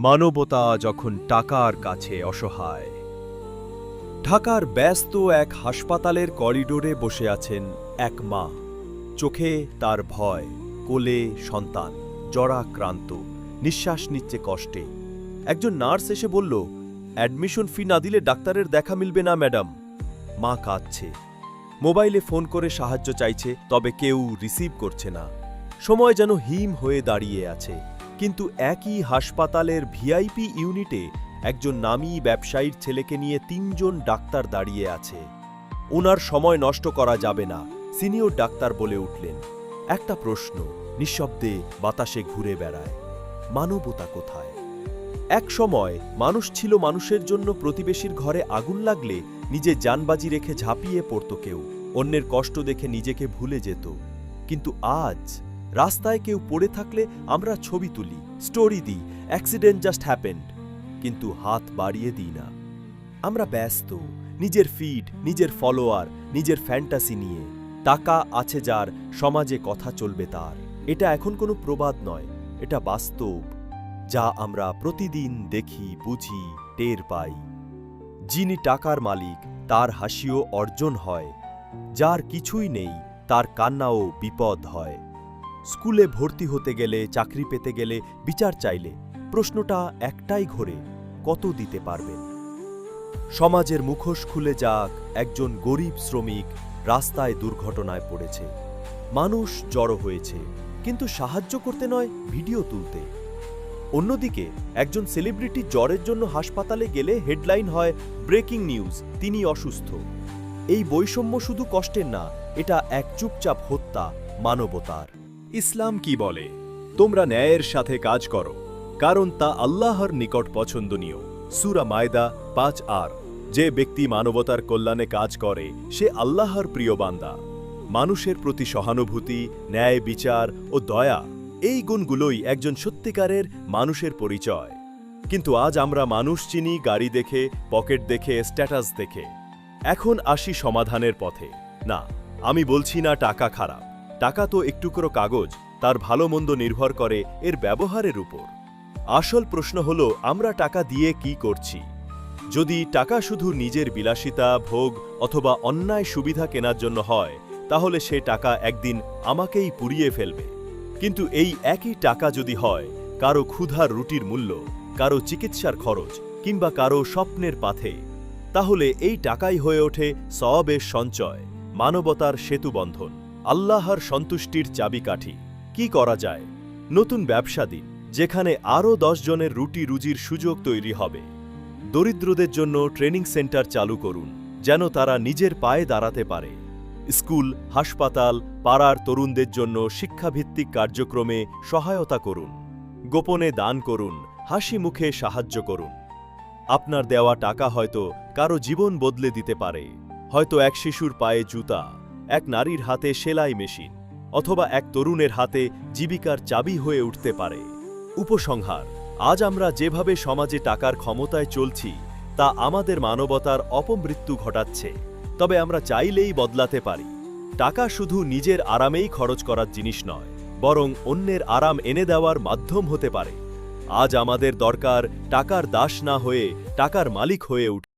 মানবতা যখন টাকার কাছে অসহায়। ঢাকার ব্যস্ত এক হাসপাতালের করিডোরে বসে আছেন এক মা। চোখে তার ভয়, কোলে সন্তান, জরাক্রান্ত, নিঃশ্বাস নিচ্ছে কষ্টে। একজন নার্স এসে বলল, অ্যাডমিশন ফি না দিলে ডাক্তারের দেখা মিলবে না, ম্যাডাম। মা কাঁদছে। মোবাইলে ফোন করে সাহায্য চাইছে, তবে কেউ রিসিভ করছে না। সময় যেন হিম হয়ে দাঁড়িয়ে আছে। কিন্তু একই হাসপাতালের ভিআইপি ইউনিটে একজন নামী ব্যবসায়ীর ছেলেকে নিয়ে তিনজন ডাক্তার দাঁড়িয়ে আছে। ওনার সময় নষ্ট করা যাবে না, সিনিয়র ডাক্তার বলে উঠলেন। একটা প্রশ্ন, নিঃশব্দে বাতাসে ঘুরে বেড়ায়, মানবতা কোথায়? এক সময় মানুষ ছিল মানুষের জন্য প্রতিবেশীর ঘরে আগুন লাগলে নিজে জানবাজি রেখে ঝাঁপিয়ে পড়ত কেউ, অন্যের কষ্ট দেখে নিজেকে ভুলে যেত। কিন্তু আজ রাস্তায় কেউ পড়ে থাকলে আমরা ছবি তুলি স্টোরি দিই অ্যাক্সিডেন্ট জাস্ট হ্যাপেন্ড কিন্তু হাত বাড়িয়ে দিই না। আমরা ব্যস্ত, নিজের ফিড নিজের ফলোয়ার নিজের ফ্যান্টাসি নিয়ে, টাকা আছে যার, সমাজে কথা চলবে তার। এটা এখন কোনো প্রবাদ নয়, এটা বাস্তব, যা আমরা প্রতিদিন দেখি, বুঝি, টের পাই। যিনি টাকার মালিক, তার হাসিও অর্জন হয়, যার কিছুই নেই, তার কান্নাও বিপদ হয়। স্কুলে ভর্তি হতে গেলে, চাকরি পেতে গেলে বিচার চাইলে, প্রশ্নটা একটাই ঘোরে, কত দিতে পারবেন সমাজের মুখোশ খুলে যাক একজন গরিব শ্রমিক রাস্তায় দুর্ঘটনায় পড়েছে। মানুষ জড়ো হয়েছে, কিন্তু সাহায্য করতে নয়, ভিডিও তুলতে। অন্যদিকে, একজন সেলিব্রিটি জ্বরের জন্য হাসপাতালে গেলে হেডলাইন হয়, ব্রেকিং নিউজ, তিনি অসুস্থ। এই বৈষম্য শুধু কষ্টের না, এটা এক চুপচাপ হত্যা, মানবতার। ইসলাম কি বলে? তোমরা ন্যায়ের সাথে কাজ করো, কারণ তা আল্লাহর নিকট পছন্দনীয়। সুরা মায়দা পাঁচ আর, যে ব্যক্তি মানবতার কল্যাণে কাজ করে, সে আল্লাহর প্রিয় বান্দা। মানুষের প্রতি সহানুভূতি, ন্যায় বিচার ও দয়া, এই গুণগুলোই একজন সত্যিকারের মানুষের পরিচয়। কিন্তু আজ আমরা মানুষ চিনি, গাড়ি দেখে, পকেট দেখে, স্ট্যাটাস দেখে। এখন আসি সমাধানের পথে। না, আমি বলছি না টাকা খারাপ। টাকা তো একটুকরো কাগজ, তার ভালো মন্দ নির্ভর করে এর ব্যবহারের উপর। আসল প্রশ্ন হল, আমরা টাকা দিয়ে কি করছি? যদি টাকা শুধু নিজের বিলাসিতা, ভোগ অথবা অন্যায় সুবিধা কেনার জন্য হয়, তাহলে সে টাকা একদিন আমাকেই পুড়িয়ে ফেলবে। কিন্তু এই একই টাকা যদি হয়, কারও ক্ষুধার রুটির মূল্য, কারও চিকিৎসার খরচ কিংবা কারও স্বপ্নের পাথে, তাহলে এই টাকাই হয়ে ওঠে সবের সঞ্চয়, মানবতার সেতুবন্ধন। আল্লাহর সন্তুষ্টির চাবিকাঠি। কি করা যায়? নতুন ব্যবসা দিন, যেখানে আরও জনের রুটি রুজির সুযোগ তৈরি হবে। দরিদ্রদের জন্য ট্রেনিং সেন্টার চালু করুন, যেন তারা নিজের পায়ে দাঁড়াতে পারে। স্কুল, হাসপাতাল, পাড়ার তরুণদের জন্য শিক্ষাভিত্তিক কার্যক্রমে সহায়তা করুন। গোপনে দান করুন, হাসি মুখে সাহায্য করুন। আপনার দেওয়া টাকা হয়তো কারও জীবন বদলে দিতে পারে। হয়তো এক শিশুর পায়ে জুতা। এক নারীর হাতে সেলাই মেশিন অথবা এক তরুণের হাতে জীবিকার চাবি হয়ে উঠতে পারে। উপসংহার, আজ আমরা যেভাবে সমাজে টাকার ক্ষমতায় চলছি, তা আমাদের মানবতার অপমৃত্যু ঘটাচ্ছে, তবে আমরা চাইলেই বদলাতে পারি। টাকা শুধু নিজের আরামেই খরচ করার জিনিস নয়, বরং অন্যের আরাম এনে দেওয়ার মাধ্যম হতে পারে। আজ আমাদের দরকার টাকার দাস না হয়ে টাকার মালিক হয়ে উঠ।